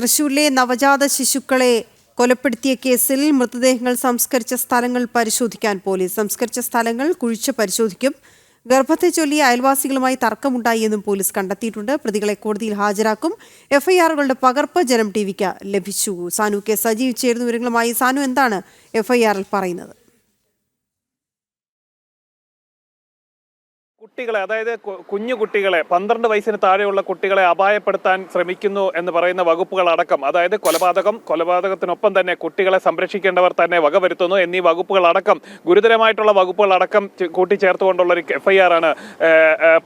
തൃശൂരിലെ നവജാത ശിശുക്കളെ കൊലപ്പെടുത്തിയ കേസിൽ മൃതദേഹങ്ങൾ സംസ്കരിച്ച സ്ഥലങ്ങൾ പരിശോധിക്കാൻ പോലീസ് സംസ്കരിച്ച സ്ഥലങ്ങൾ കുഴിച്ച് പരിശോധിക്കും. ഗർഭത്തെ ചൊല്ലി അയൽവാസികളുമായി തർക്കമുണ്ടായി എന്നും പോലീസ് കണ്ടെത്തിയിട്ടുണ്ട്. പ്രതികളെ കോടതിയിൽ ഹാജരാക്കും. എഫ്ഐആറുകളുടെ പകർപ്പ് ജനം ടി വിക്ക് ലഭിച്ചു. സാനു കെ സജീവ് ചേരുന്ന വിവരങ്ങളുമായി സാനു എന്താണ് എഫ്ഐആറിൽ പറയുന്നത്? കുട്ടികളെ അതായത് കുഞ്ഞു കുട്ടികളെ പന്ത്രണ്ട് വയസ്സിന് താഴെയുള്ള കുട്ടികളെ അപായപ്പെടുത്താൻ ശ്രമിക്കുന്നു എന്ന് പറയുന്ന വകുപ്പുകൾ അടക്കം അതായത് കൊലപാതകം കൊലപാതകത്തിനൊപ്പം തന്നെ കുട്ടികളെ സംരക്ഷിക്കേണ്ടവർ തന്നെ വകവരുത്തുന്നു എന്നീ വകുപ്പുകളടക്കം ഗുരുതരമായിട്ടുള്ള വകുപ്പുകൾ അടക്കം കൂട്ടിച്ചേർത്തുകൊണ്ടുള്ള ഒരു എഫ്ഐആർ ആണ്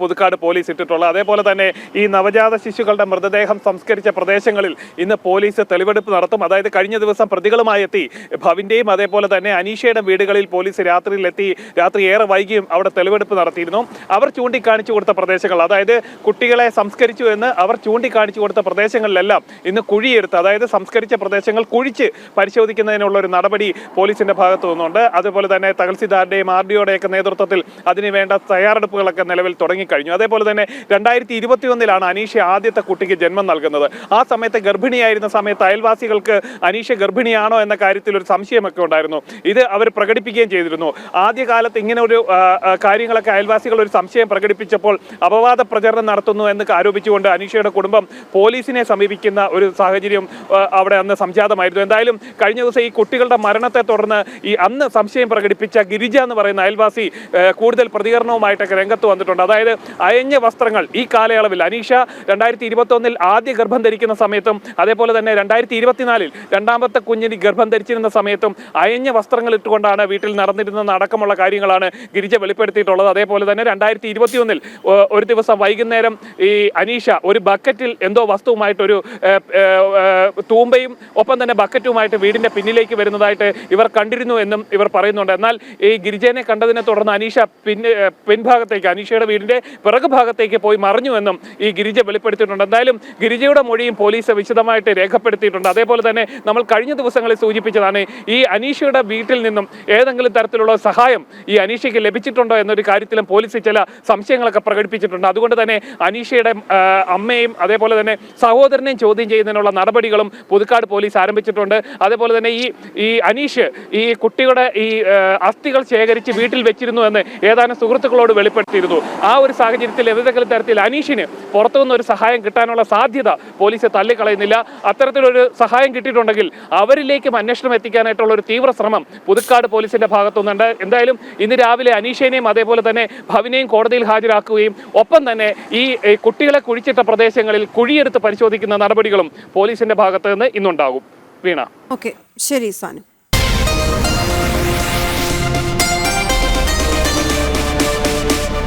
പുതുക്കാട് പോലീസ് ഇട്ടിട്ടുള്ളത്. അതേപോലെ തന്നെ ഈ നവജാത ശിശുക്കളുടെ മൃതദേഹം സംസ്കരിച്ച പ്രദേശങ്ങളിൽ ഇന്ന് പോലീസ് തെളിവെടുപ്പ് നടത്തും. അതായത് കഴിഞ്ഞ ദിവസം പ്രതികളുമായി എത്തി. ഭവിന്റെയും അതേപോലെ തന്നെ അനീഷയുടെ വീടുകളിൽ പോലീസ് രാത്രിയിലെത്തി രാത്രി ഏറെ വൈകിയും അവിടെ തെളിവെടുപ്പ് നടത്തിയിരുന്നു. അവർ ചൂണ്ടിക്കാണിച്ചു കൊടുത്ത പ്രദേശങ്ങൾ. അതായത് കുട്ടികളെ സംസ്കരിച്ചു എന്ന് അവർ ചൂണ്ടിക്കാണിച്ചു കൊടുത്ത പ്രദേശങ്ങളിലെല്ലാം ഇന്ന് കുഴിയെടുത്ത് അതായത് സംസ്കരിച്ച പ്രദേശങ്ങൾ കുഴിച്ച് പരിശോധിക്കുന്നതിനുള്ള ഒരു നടപടി പോലീസിന്റെ ഭാഗത്തു നിന്നുണ്ട്. അതുപോലെ തന്നെ തഹസിൽദാരുടെയും ആർ ഡിഒയുടെയൊക്കെ നേതൃത്വത്തിൽ അതിനുവേണ്ട തയ്യാറെടുപ്പുകളൊക്കെ നിലവിൽ തുടങ്ങിക്കഴിഞ്ഞു. അതേപോലെ തന്നെ രണ്ടായിരത്തി ഇരുപത്തിയൊന്നിലാണ് അനീഷ ആദ്യത്തെ കുട്ടിക്ക് ജന്മം നൽകുന്നത്. ആ സമയത്ത് ഗർഭിണിയായിരുന്ന സമയത്ത് അയൽവാസികൾക്ക് അനീഷ ഗർഭിണിയാണോ എന്ന കാര്യത്തിൽ ഒരു സംശയമൊക്കെ ഉണ്ടായിരുന്നു. ഇത് അവർ പ്രകടിപ്പിക്കുകയും ചെയ്തിരുന്നു. ആദ്യകാലത്ത് ഇങ്ങനെ ഒരു കാര്യങ്ങളൊക്കെ അയൽവാസികൾ ഒരു സംശയം പ്രകടിപ്പിച്ചപ്പോൾ അപവാദ പ്രചരണം നടത്തുന്നു എന്ന് ആരോപിച്ചുകൊണ്ട് അനീഷയുടെ കുടുംബം പോലീസിനെ സമീപിക്കുന്ന ഒരു സാഹചര്യം അവിടെ അന്ന് സംജാതമായിരുന്നു. എന്തായാലും കഴിഞ്ഞ ദിവസം ഈ കുട്ടികളുടെ മരണത്തെ തുടർന്ന് ഈ അന്ന് സംശയം പ്രകടിപ്പിച്ച ഗിരിജ എന്ന് പറയുന്ന അയൽവാസി കൂടുതൽ പ്രതികരണവുമായിട്ടൊക്കെ രംഗത്ത് വന്നിട്ടുണ്ട്. അതായത് അയഞ്ഞ വസ്ത്രങ്ങൾ ഈ കാലയളവിൽ അനീഷ രണ്ടായിരത്തി ഇരുപത്തൊന്നിൽ ആദ്യ ഗർഭം ധരിക്കുന്ന സമയത്തും അതേപോലെ തന്നെ രണ്ടായിരത്തി ഇരുപത്തിനാലിൽ രണ്ടാമത്തെ കുഞ്ഞിന് ഗർഭം ധരിച്ചിരുന്ന സമയത്തും അയഞ്ഞ വസ്ത്രങ്ങൾ ഇട്ടുകൊണ്ടാണ് വീട്ടിൽ നടന്നിരുന്നത്. അടക്കമുള്ള കാര്യങ്ങളാണ് ഗിരിജ വെളിപ്പെടുത്തിയിട്ടുള്ളത്. അതേപോലെ തന്നെ രണ്ടായിരത്തി ഇരുപത്തി ഒന്നിൽ ഒരു ദിവസം വൈകുന്നേരം ഈ അനീഷ ഒരു ബക്കറ്റിൽ എന്തോ വസ്തുവുമായിട്ടൊരു തൂമ്പയും ഒപ്പം തന്നെ ബക്കറ്റുമായിട്ട് വീടിന്റെ പിന്നിലേക്ക് വരുന്നതായിട്ട് ഇവർ കണ്ടിരുന്നു എന്നും ഇവർ പറയുന്നുണ്ട്. എന്നാൽ ഈ ഗിരിജനെ കണ്ടതിനെ തുടർന്ന് അനീഷ പിന്നെ പിൻഭാഗത്തേക്ക് അനീഷയുടെ വീടിന്റെ പിറകു ഭാഗത്തേക്ക് പോയി മറിഞ്ഞു എന്നും ഈ ഗിരിജ വെളിപ്പെടുത്തിയിട്ടുണ്ട്. എന്തായാലും ഗിരിജയുടെ മൊഴിയും പോലീസ് വിശദമായിട്ട് രേഖപ്പെടുത്തിയിട്ടുണ്ട്. അതേപോലെ തന്നെ നമ്മൾ കഴിഞ്ഞ ദിവസങ്ങളിൽ സൂചിപ്പിച്ചതാണ് ഈ അനീഷയുടെ വീട്ടിൽ നിന്നും ഏതെങ്കിലും തരത്തിലുള്ള സഹായം ഈ അനീഷയ്ക്ക് ലഭിച്ചിട്ടുണ്ടോ എന്നൊരു കാര്യത്തിലും പോലീസ് സംശയങ്ങളൊക്കെ പ്രകടിപ്പിച്ചിട്ടുണ്ട്. അതുകൊണ്ട് തന്നെ അനീഷയുടെ അമ്മയും അതേപോലെ തന്നെ സഹോദരനെയും ചോദ്യം ചെയ്യുന്നതിനുള്ള നടപടികളും പുതുക്കാട് പോലീസ് ആരംഭിച്ചിട്ടുണ്ട്. അതേപോലെ തന്നെ ഈ ഈ അനീഷ് ഈ കുട്ടിയുടെ ഈ അസ്ഥികൾ ശേഖരിച്ച് വീട്ടിൽ വെച്ചിരുന്നു എന്ന് ഏതാനും സുഹൃത്തുക്കളോട് വെളിപ്പെടുത്തിയിരുന്നു. ആ ഒരു സാഹചര്യത്തിൽ ഏതെങ്കിലും തരത്തിൽ അനീഷിന് പുറത്തുനിന്ന് ഒരു സഹായം കിട്ടാനുള്ള സാധ്യത പോലീസ് തള്ളിക്കളയുന്നില്ല. അത്തരത്തിലൊരു സഹായം കിട്ടിയിട്ടുണ്ടെങ്കിൽ അവരിലേക്കും അന്വേഷണം എത്തിക്കാനായിട്ടുള്ള ഒരു തീവ്ര ശ്രമം പുതുക്കാട് പോലീസിന്റെ ഭാഗത്തുനിന്നുണ്ട്. എന്തായാലും ഇന്ന് രാവിലെ അനീഷേനെയും അതേപോലെ തന്നെ ഭവിനെയും കോടതിയിൽ ഹാജരാക്കുകയും ഒപ്പം തന്നെ ഈ കുട്ടികളെ കുഴിച്ചിട്ട പ്രദേശങ്ങളിൽ കുഴിയെടുത്ത് പരിശോധിക്കുന്ന നടപടികളും പോലീസിന്റെ ഭാഗത്ത് നിന്ന് ഇന്നുണ്ടാകും. വീണ. ഓക്കെ. ശരി സാനു.